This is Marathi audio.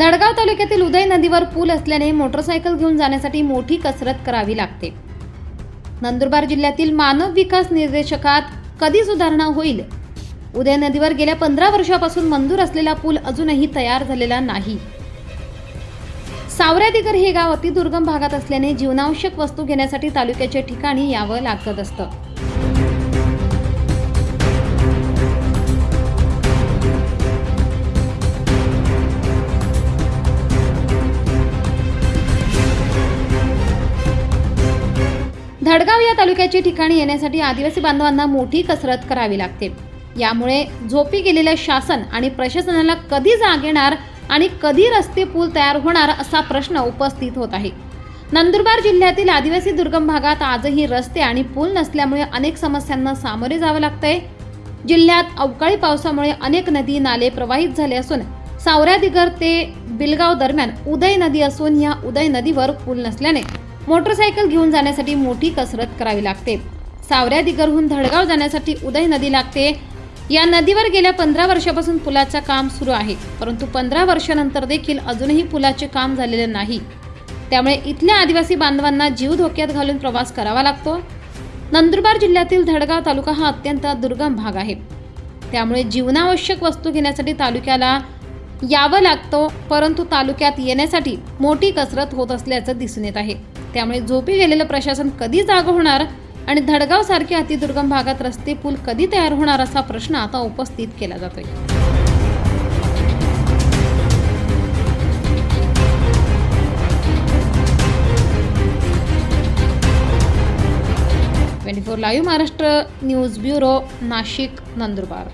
धडगाव तालुक्यातील उदय नदीवर पूल असल्याने मोटरसायकल घेऊन जाण्यासाठी मोठी कसरत करावी लागते. नंदुरबार जिल्ह्यातील मानव विकास निर्देशकात कधी सुधारणा होईल? उदय नदीवर गेल्या पंधरा वर्षापासून मंजूर असलेला पूल अजूनही तयार झालेला नाही. सावऱ्यादिगर हे गाव अतिदुर्गम भागात असल्याने जीवनावश्यक वस्तू घेण्यासाठी तालुक्याच्या ठिकाणी यावं लागत असतं. धडगाव या तालुक्याची ठिकाणी येण्यासाठी आदिवासी बांधवांना मोठी कसरत करावी लागते. यामुळे झोपी गेलेल्या शासन आणि प्रशासनाला कधी जाग येणार आणि कधी रस्ते पूल तयार होणार असा प्रश्न उपस्थित होत आहे. नंदुरबार जिल्ह्यातील आदिवासी दुर्गम भागात आजही रस्ते आणि पूल नसल्यामुळे अनेक समस्यांना सामोरे जावं लागतंय. जिल्ह्यात अवकाळी पावसामुळे अनेक नदी नाले प्रवाहित झाले असून सावऱ्यादिगर ते बिलगाव दरम्यान उदय नदी असून या उदय नदीवर पूल नसल्याने मोटरसायकल घेऊन जाण्यासाठी मोठी कसरत करावी लागते. सावऱ्या दिगरहून धडगाव जाण्यासाठी उदय नदी लागते. या नदीवर गेल्या पंधरा वर्षापासून पुलाचं काम सुरू आहे. परंतु पंधरा वर्षानंतर देखील अजूनही पुलाचे काम झालेले नाही. त्यामुळे इथल्या आदिवासी बांधवांना जीव धोक्यात घालून प्रवास करावा लागतो. नंदुरबार जिल्ह्यातील धडगाव तालुका हा अत्यंत दुर्गम भाग आहे. त्यामुळे जीवनावश्यक वस्तू घेण्यासाठी तालुक्याला यावं लागतं परंतु तालुक्यात येण्यासाठी मोठी कसरत होत असल्याचं दिसून येत आहे. त्यामुळे झोपी गेलेलं प्रशासन कधी जाग होणार आणि धडगाव सारख्या अतिदुर्गम भागात रस्ते पूल कधी तयार होणार असा प्रश्न आता उपस्थित केला जातोय. Twenty four live Maharashtra news bureau Nashik Nandurbar.